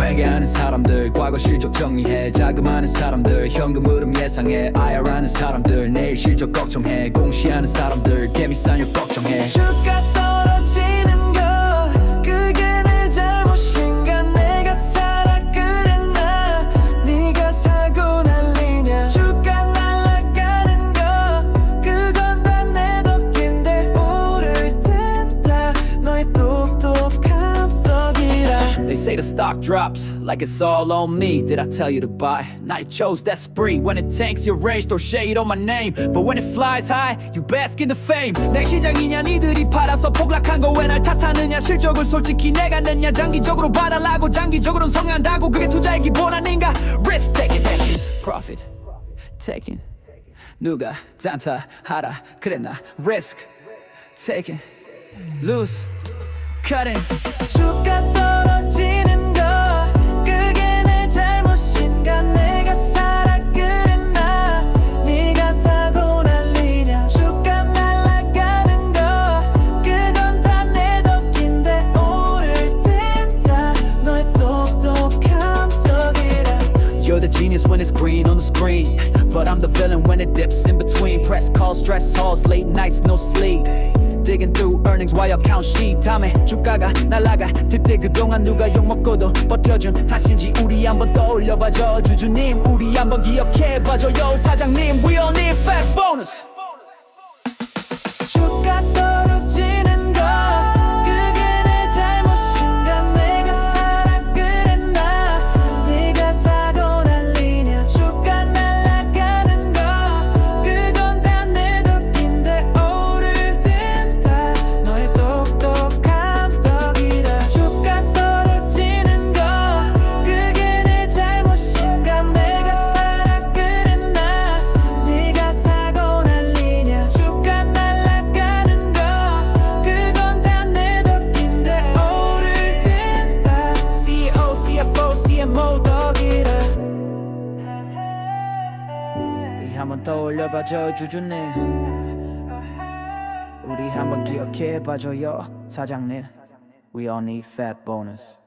회개하는 사람들 과거 실적 정리해. 자금하는 사람들 현금 흐름 예상해. IR하는 사람들 내일 실적 걱정해. 공시하는 사람들 개미싸녀 걱정해. 주가 say the stock drops like it's all on me. Did I tell you to buy? Now you chose that spree. When it tanks your range, throw shade on my name. But when it flies high, you bask in the fame. 내 시장이냐 니들이 팔아서 폭락한 거 왜 날 탓하느냐 실적을 솔직히 내가 냈냐 장기적으로 봐달라고 장기적으로는 성향한다고 그게 투자의 기본 아닌가 Risk taking Profit taking 누가 잔타하라 그랬나 Risk taking Lose Cutting 주가 떨어지는 거 그게 내 잘못인가 내가 살아 그랬나 네가 사고 난리냐 주가 날아가는 거 그건 다 내 덕인데 오를 땐다 너의 똑똑한 덕이라 You're the genius when it's green on the screen. But I'm the villain when it dips in between. Press calls, stress calls, late nights, no sleep. Digging through earnings while you count sheep. 다음에 주가가 날아가. 그때 그동안 누가 욕먹고도 버텨준 탓인지 우리 한번 떠올려봐줘. 주주님, 우리 한번 기억해봐줘요. 사장님, we all need fat bonus. 떠올려봐줘, 주주님. 우리 한번 기억해봐줘요, 사장님. We all need fat bonus.